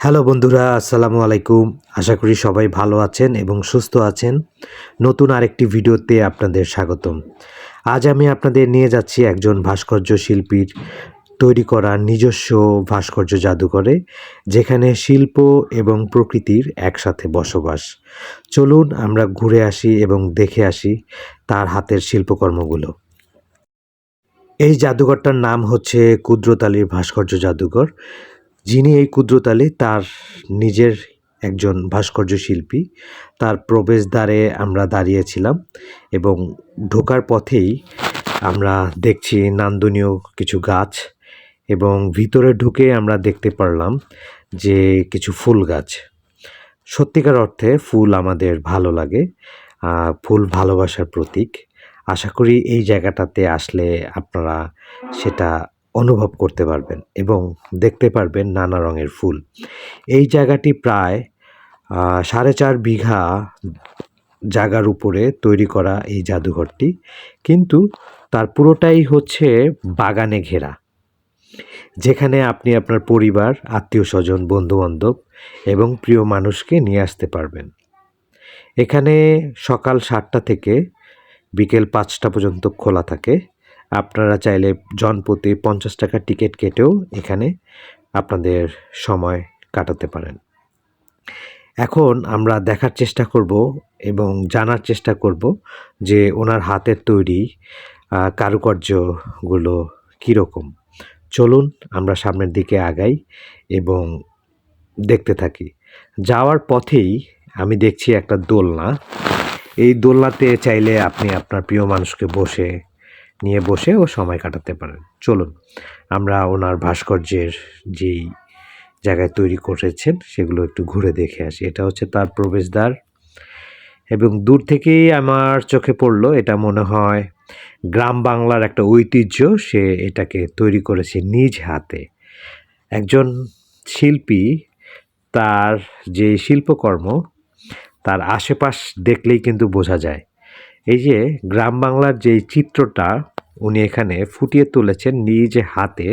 Hello বন্ধুরা, আসসালামু আলাইকুম। আশা করি সবাই ভালো আছেন এবং সুস্থ আছেন। নতুন আরেকটি ভিডিওতে আপনাদের স্বাগতম। আজ আমি আপনাদের নিয়ে যাচ্ছি একজন ভাস্কর্য শিল্পীর তৈরি করা নিজস্ব ভাস্কর্য জাদুঘরে, যেখানে শিল্প এবং প্রকৃতির একসাথে বসবাস। চলুন আমরা ঘুরে আসি এবং দেখে আসি তার হাতের শিল্পকর্মগুলো। এই জাদুঘরটার নাম হচ্ছে কুদ্রত আলীর ভাস্কর্য জাদুঘর। যিনি এই কুদ্রতালি তার নিজের একজন ভাস্কর্য শিল্পী, তার প্রবেশদ্বারে আমরা দাঁড়িয়েছিলাম এবং ঢোকার পথেই আমরা দেখছি নান্দনীয় কিছু গাছ এবং ভিতরে ঢুকে আমরা দেখতে পারলাম যে কিছু ফুল গাছ। সত্যিকার অর্থে ফুল আমাদের ভালো লাগে ফুল ভালোবাসার প্রতীক। আশা করি এই জায়গাটাতে আসলে আপনারা সেটা অনুভব করতে পারবেন এবং দেখতে পারবেন নানা রঙের ফুল। এই জায়গাটি প্রায় সাড়ে চার বিঘা জায়গার উপরে তৈরি করা এই জাদুঘরটি। কিন্তু তার পুরোটাই হচ্ছে বাগানে ঘেরা। যেখানে আপনি আপনার পরিবার আত্মীয় স্বজন বন্ধুবান্ধব এবং প্রিয় মানুষকে নিয়ে আসতে পারবেন। এখানে সকাল সাতটা থেকে বিকেল পাঁচটা পর্যন্ত খোলা থাকে। আপনারা চাইলে জনপ্রতি পঞ্চাশ টাকা টিকিট কেটেও এখানে আপনাদের সময় কাটাতে পারেন। এখন আমরা দেখার চেষ্টা করব এবং জানার চেষ্টা করব যে ওনার হাতের তৈরি কারুকার্যগুলো কীরকম। চলুন আমরা সামনের দিকে আগাই এবং দেখতে থাকি। যাওয়ার পথেই আমি দেখছি একটা দোলনা। এই দোলনাতে চাইলে আপনি আপনার প্রিয় মানুষকে বসে নিয়ে বসে ও সময় কাটাতে পারেন। চলুন, আমরা ওনার ভাস্কর্যের যেই জায়গায় তৈরি করেছেন, সেগুলো একটু ঘুরে দেখে আসি। এটা হচ্ছে তার প্রবেশদ্বার এবং দূর থেকেই আমার চোখে পড়ল, এটা মনে হয় গ্রাম বাংলার একটা ঐতিহ্য, সে এটাকে তৈরি করেছে নিজ হাতে। একজন শিল্পী, তার যে শিল্পকর্ম, তার আশেপাশ দেখলেই কিন্তু বোঝা যায় এই যে গ্রাম বাংলার যে চিত্রটা উনি এখানে ফুটিয়ে তুলেছেন নিজ হাতে,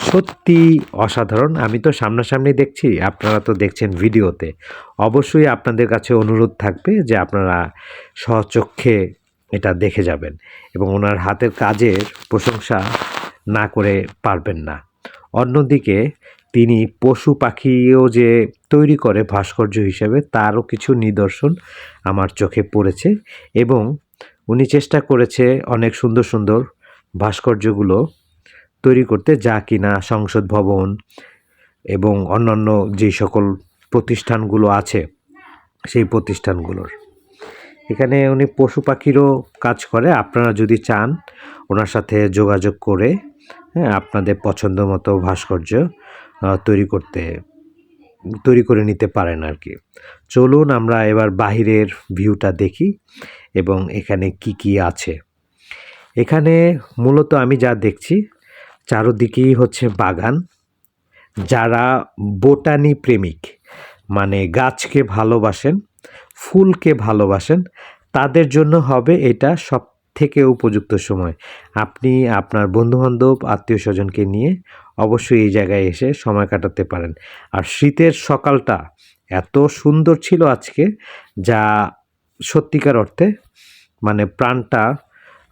সত্যি অসাধারণ। আমি তো সামনাসামনি দেখছি, আপনারা তো দেখছেন ভিডিওতে। অবশ্যই আপনাদের কাছে অনুরোধ থাকবে যে আপনারা স্বচক্ষে এটা দেখে যাবেন এবং ওনার হাতের কাজের প্রশংসা না করে পারবেন না। অন্যদিকে তিনি পশু পাখিও যে তৈরি করে ভাস্কর্য হিসেবে, তারও কিছু নিদর্শন আমার চোখে পড়েছে এবং উনি চেষ্টা করেছে অনেক সুন্দর সুন্দর ভাস্কর্যগুলো তৈরি করতে, যা কিনা সংসদ ভবন এবং অন্যান্য যে সকল প্রতিষ্ঠানগুলো আছে, সেই প্রতিষ্ঠানগুলোর। এখানে উনি পশু পাখিরও কাজ করে। আপনারা যদি চান ওনার সাথে যোগাযোগ করে হ্যাঁ আপনাদের পছন্দ মতো ভাস্কর্য তৈরি করতে, তৈরি করে নিতে পারেন আর কি। চলুন আমরা এবার বাহিরের ভিউটা দেখি এবং এখানে কি কি আছে। এখানে মূলত আমি যা দেখছি, চারোদিকেই হচ্ছে বাগান। যারা বোটানি প্রেমিক মানে গাছকে ভালোবাসেন, ফুলকে ভালোবাসেন, তাদের জন্য হবে এটা সব থেকে উপযুক্ত সময়। আপনি আপনার বন্ধুবান্ধব আত্মীয় স্বজনকে নিয়ে অবশ্যই এই জায়গায় এসে সময় কাটাতে পারেন। আর শীতের সকালটা এত সুন্দর ছিল আজকে, যা সত্যিকার অর্থে মানে প্রাণটা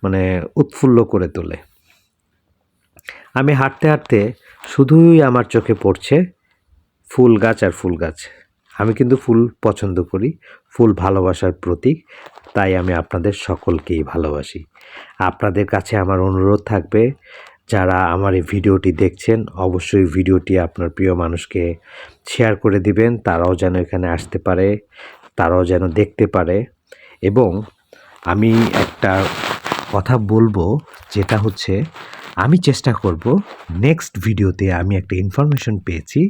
মানে উৎফুল্ল করে তোলে। আমি হাঁটতে হাঁটতে শুধুই আমার চোখে পড়ছে ফুল গাছ আর ফুল গাছ। আমি কিন্তু ফুল পছন্দ করি, ফুল ভালোবাসার প্রতীক। তাই আমি আপনাদের সকলকেই ভালোবাসি। আপনাদের কাছে আমার অনুরোধ থাকবে, যারা আমার এই ভিডিওটি দেখছেন, অবশ্যই ভিডিওটি আপনার প্রিয় মানুষকে শেয়ার করে দিবেন, তারাও যেন এখানে আসতে পারে, তারাও যেন দেখতে পারে। এবং আমি একটা কথা বলব, যেটা হচ্ছে আমি চেষ্টা করব নেক্সট ভিডিওতে আমি একটা ইনফরমেশন পেয়েছি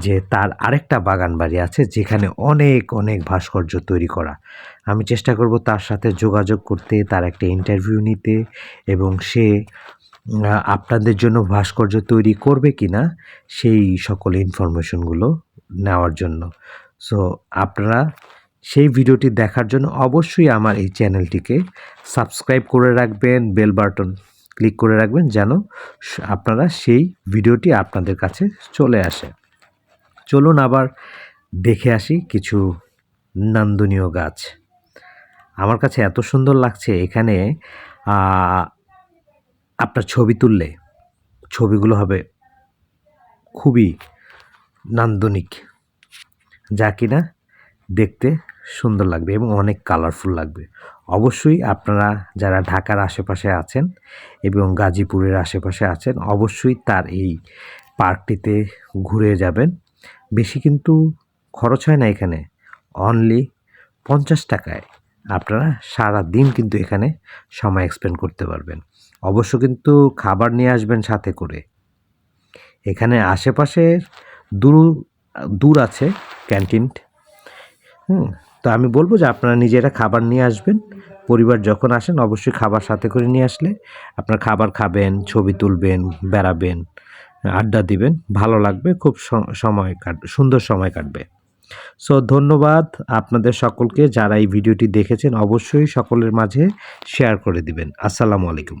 যে তার আরেকটা বাগান বাড়ি আছে যেখানে অনেক অনেক ভাস্কর্য তৈরি করা। আমি চেষ্টা করব তার সাথে যোগাযোগ করতে, তার একটা ইন্টারভিউ নিতে এবং সে আপনাদের জন্য ভাস্কর্য তৈরি করবে কি না সেই সকল ইনফরমেশনগুলো নেওয়ার জন্য। সো আপনারা সেই ভিডিওটি দেখার জন্য অবশ্যই আমার এই চ্যানেলটিকে সাবস্ক্রাইব করে রাখবেন বেল বাটন ক্লিক করে রাখবেন যেন আপনারা সেই ভিডিওটি আপনাদের কাছে চলে আসে। চলুন আবার দেখে আসি কিছু নান্দনীয় গাছ। আমার কাছে এত সুন্দর লাগছে এখানে আপনার ছবি তুললে। ছবিগুলো হবে খুবই নান্দনিক, যা কিনা দেখতে সুন্দর লাগবে এবং অনেক কালারফুল লাগবে। অবশ্যই আপনারা যারা ঢাকার আশেপাশে আছেন এবং গাজীপুরের আশেপাশে আছেন, অবশ্যই তার এই পার্কটিতে ঘুরে যাবেন। বেশি কিন্তু খরচ হয় না এখানে। অনলি পঞ্চাশ টাকায় আপনারা সারা দিন কিন্তু এখানে সময় এক্সপেন্ড করতে পারবেন। অবশ্য কিন্তু খাবার নিয়ে আসবেন সাথে করে। এখানে আশেপাশে দূর দূর আছে ক্যান্টিন হুম তো আমি বলব যে আপনারা নিজেরা খাবার নিয়ে আসবেন। পরিবার যখন আসেন, অবশ্যই খাবার সাথে করে নিয়ে আসলে আপনার খাবার খাবেন, ছবি তুলবেন, বেড়াবেন, আড্ডা দিবেন, ভালো লাগবে, খুব সময় কাট, সুন্দর সময় কাটবে। সো, ধন্যবাদ আপনাদের সকলকে যারা এই ভিডিওটি দেখেছেন, অবশ্যই সকলের মাঝে শেয়ার করে দিবেন। আসসালামু আলাইকুম।